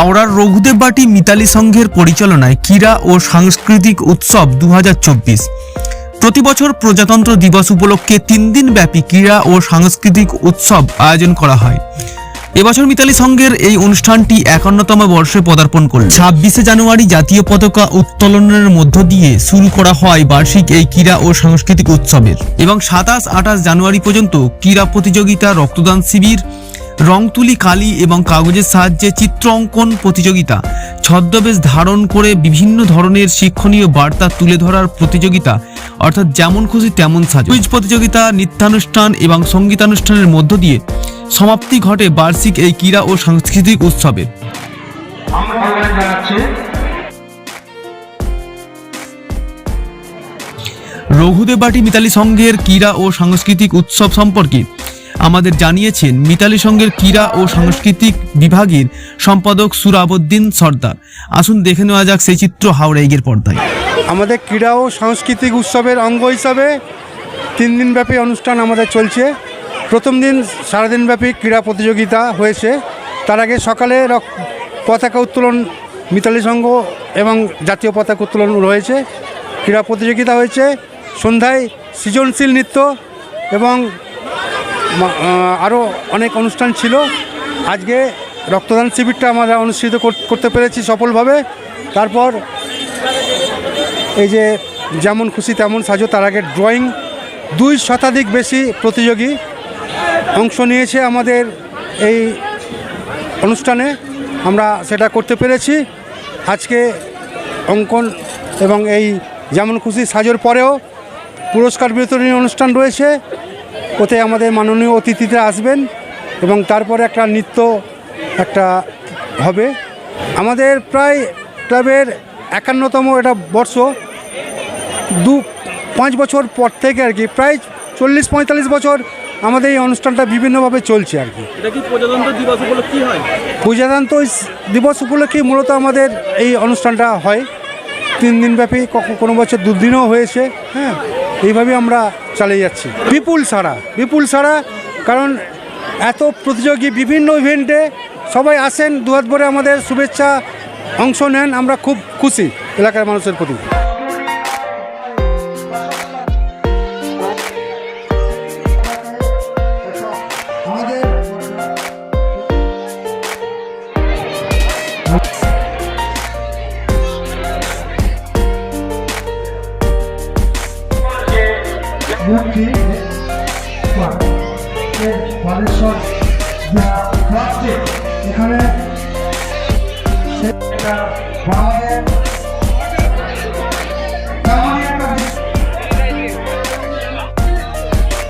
হাওড়ার রঘুদেব রঘুদেববাটি মিতালি সংঘের পরিচালনায় ক্রীড়া ও সাংস্কৃতিক উৎসব দু প্রতি বছর প্রজাতন্ত্র দিবস উপলক্ষে তিন দিন ব্যাপী ক্রীড়া ও সাংস্কৃতিক উৎসব আয়োজন করা হয়। এবছর মিতালি সংঘের এই অনুষ্ঠানটি একান্নতম বর্ষে পদার্পণ করল ছাব্বিশে জানুয়ারি জাতীয় পতাকা উত্তোলনের মধ্য দিয়ে শুরু করা হয় বার্ষিক এই ক্রীড়া ও সাংস্কৃতিক উৎসবের। এবং সাতাশ আঠাশ জানুয়ারি পর্যন্ত ক্রীড়া প্রতিযোগিতা, রক্তদান শিবির রং তুলি কালি এবং কাগজের সাহায্যে চিত্র অঙ্কন প্রতিযোগিতা। ছদ্মবেশ ধারণ করে বিভিন্ন ধরনের শিক্ষণীয় বার্তা তুলে ধরার প্রতিযোগিতা, অর্থাৎ যেমন খুশি তেমন সাজ। কুইজ প্রতিযোগিতা, নৃত্যানুষ্ঠান এবং সঙ্গীতানুষ্ঠানের মধ্য দিয়ে সমাপ্তি ঘটে বার্ষিক এই ক্রীড়া ও সাংস্কৃতিক উৎসবের আমরা আহ্বান মিতালি সংঘের ক্রীড়া ও সাংস্কৃতিক উৎসব সম্পর্কে আমাদের জানিয়েছেন মিতালি সংঘের ক্রীড়া ও সাংস্কৃতিক বিভাগের সম্পাদক সুরাবুদ্দিন সর্দার। আসুন দেখে নেওয়া যাক সেই চিত্র হাওড়া এগের পর্দায়। আমাদের ক্রীড়া ও সাংস্কৃতিক উৎসবের অঙ্গ হিসাবে তিন দিনব্যাপী অনুষ্ঠান আমাদের চলছে। প্রথম দিন সারাদিনব্যাপী ক্রীড়া প্রতিযোগিতা হয়েছে। তার আগে সকালে পতাকা উত্তোলন মিতালি সংঘ এবং জাতীয় পতাকা উত্তোলন রয়েছে। ক্রীড়া প্রতিযোগিতা হয়েছে। সন্ধ্যায় সৃজনশীল নৃত্য এবং আরও অনেক অনুষ্ঠান ছিল। আজকে রক্তদান শিবিরটা আমরা অনুষ্ঠিত করতে পেরেছি সফলভাবে। তারপর এই যে যেমন খুশি তেমন সাজো, তার আগে ড্রয়িং। দুই শতাধিক বেশি প্রতিযোগী অংশ নিয়েছে আমাদের এই অনুষ্ঠানে। আমরা সেটা করতে পেরেছি। আজকে অঙ্কন এবং এই যেমন খুশি সাজোর পরেও পুরস্কার বিতরণী অনুষ্ঠান রয়েছে। ওতে আমাদের মাননীয় অতিথিরা আসবেন এবং তারপরে একটা নৃত্য একটা হবে। আমাদের প্রায় ক্লাবের একান্নতম এটা বর্ষ। দু পাঁচ বছর পর থেকে আর কি প্রায় চল্লিশ পঁয়তাল্লিশ বছর আমাদের এই অনুষ্ঠানটা বিভিন্নভাবে চলছে আর কি। প্রজাতন্ত্র দিবস উপলক্ষে হয়? প্রজাতন্ত্র দিবস উপলক্ষে মূলত আমাদের এই অনুষ্ঠানটা হয়। তিন দিনব্যাপী কোনো বছর দুদিনও হয়েছে হ্যাঁ। এইভাবে আমরা চালিয়ে যাচ্ছি। বিপুল সারা বিপুল সারা কারণ এত প্রতিযোগী বিভিন্ন ইভেন্টে সবাই আসেন, দুহাত ভরে আমাদের শুভেচ্ছা অংশ নেন, আমরা খুব খুশি এলাকার মানুষের প্রতি। মূর্তি বালেশ্বর ক্লাবটি এখানে বাংলাদেশ